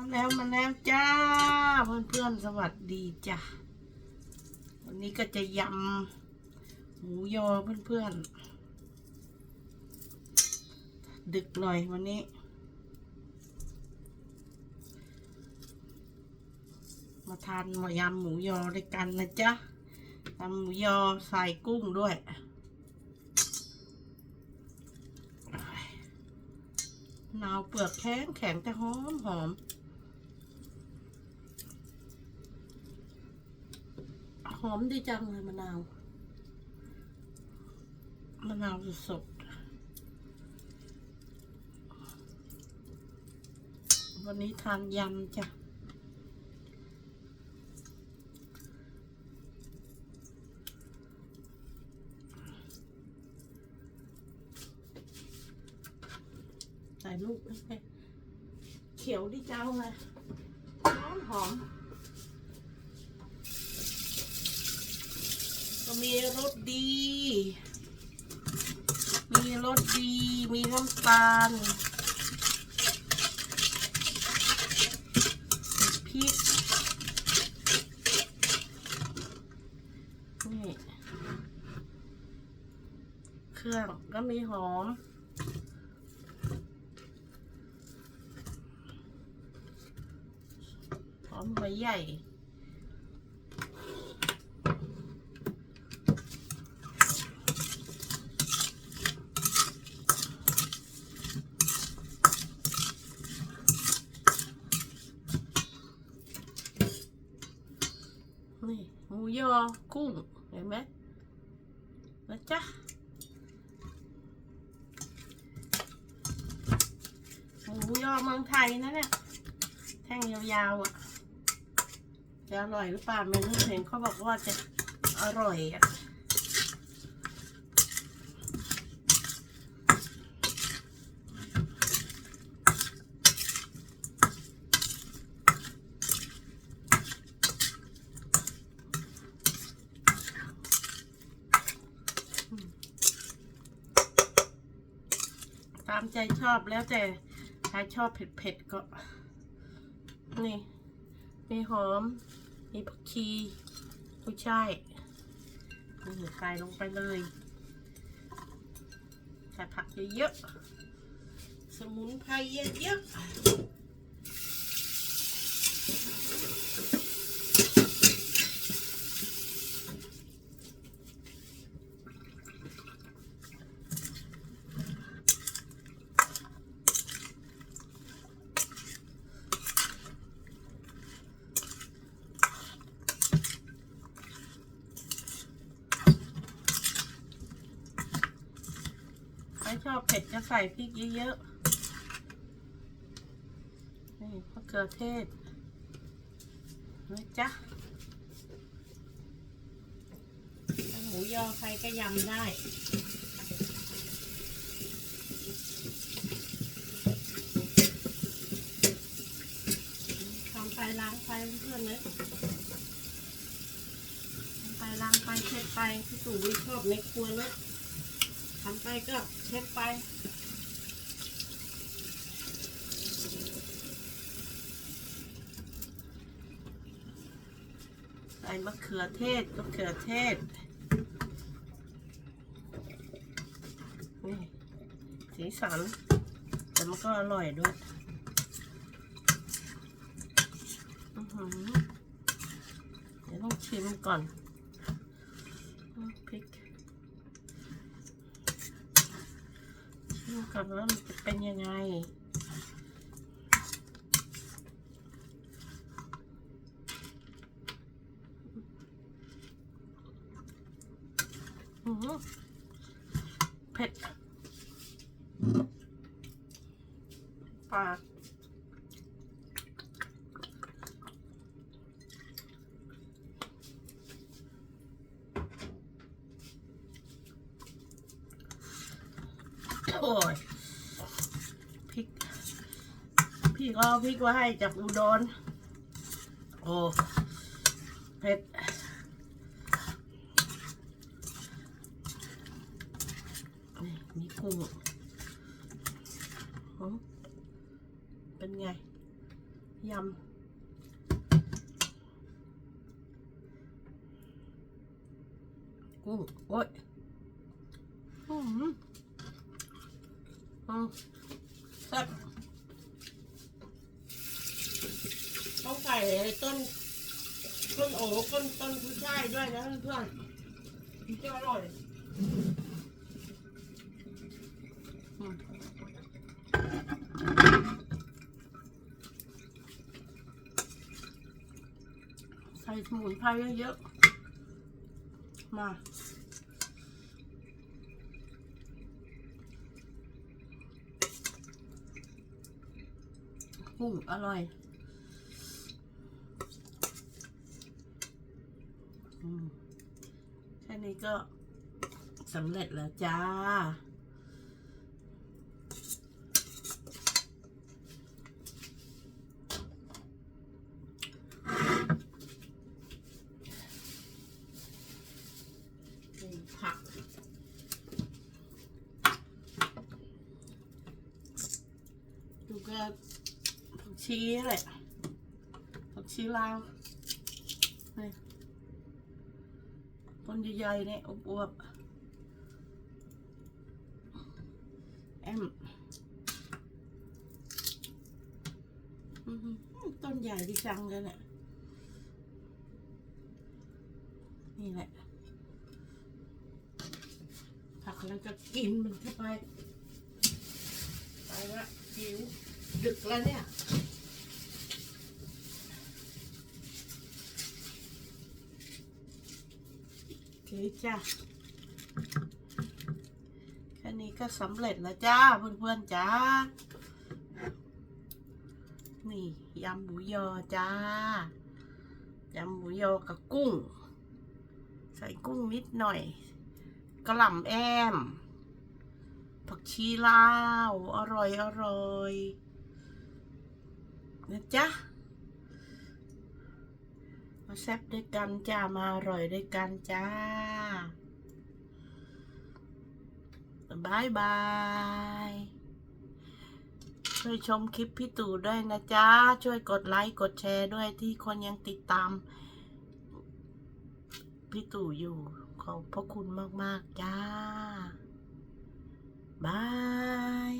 มาแล้วมาแล้วจ้าเพื่อนเพื่อนๆ สวัสดีจ้ะ วันนี้ก็จะยำหมูยอเพื่อนเพื่อนๆดึกหน่อยวันนี้ มาทานหมายำหมูยอด้วยกันนะจ๊ะทำหมูยอใส่กุ้งด้วยมะนาวเปลือกแข็งแข็งแต่หอมหอม หอมดีจังเลยมะนาว มะนาวสดๆวันนี้ทานยำจ้ะใส่ลูกไปเขียวดิเจ้าเลยหอมหอม ก็มีรสดี มีรสดี มีน้ำตาลพริก นี่ เครื่องก็มีหอมหอมใบใหญ่ นี่หมู ยอกุ้งเห็นไหมนะจ๊ะหมูยอเมืองไทยนะเนี่ย แท่งยาวๆอะ จะอร่อยหรือเปล่าไม่รู้เห็นเขาบอกว่าจะอร่อยอะ ตามใจชอบแล้วแต่ใครชอบเผ็ดๆก็ นี่ มีหอม มีผักชีกุ้ยช่ายนี่ใส่ลงไปเลย ใส่ผักเยอะๆ สมุนไพรเยอะๆ ใครชอบเผ็ดจะใส่พริกเยอะๆ นี่มะเขือเทศนะจ๊ะหมูยอใครก็ยำได้ทำไปล้างไปเพื่อนเลยทำไปล้างไปเช็ดไปพี่ตู่ไม่ชอบในครัวเลย ทำไปก็เช็ดไปใส่มะเขือเทศมะเขือเทศนี่สีสันแต่มันก็อร่อยด้วยอื้อหือเดี๋ยวต้องชิมก่อนอืมพริก ชิมก่อนว่ามันจะเป็นยังไง เผ็ดปาก โอ้ยพริก พี่ก็เอาพริกมาให้จากอุดรโอ้เผ็ดนี่มีกุ้งเป็นไง ยำกุ้งโอ้ยอืม แซ่บต้องใส่ไอ้ต้น ต้นโอ้ต้นต้นผู้ชายด้วยนะเพื่อนๆจะอร่อยใส่สมุนไพรเยอะๆมา กุ้งอร่อยอแค่นี้ก็สำเร็จแล้วจ้า ผัก ดูก็ผัก ชีแหละผักชีลาวนี่ต้นใหญ่ๆเนี่ยอวบๆแอมต้นใหญ่ดีจังเลยเนี่ยนี่แหละ ผักแล้วก็กินมันเข้าไป ไปละหิว ดึกแล้วเนี่ย โอเคจ้ะแค่นี้ก็สำเร็จแล้วจ้าเพื่อนๆจ้า นี่ยำหมูยอจ้ายำหมูยอกับกุ้ง ใส่กุ้งนิดหน่อยกระหล่ำแอม ผักชีลาว อร่อยอร่อยนะจ๊ะ มาแซ่บด้วยกันจ้า มาอร่อยด้วยกันจ้าบายบาย ช่วยชมคลิปพี่ตู่ด้วยนะจ๊ะ ช่วยกดไลค์กดแชร์ด้วยที่คนยังติดตาม พี่ตู่อยู่ขอบพระคุณมาก ๆ จ้า บาย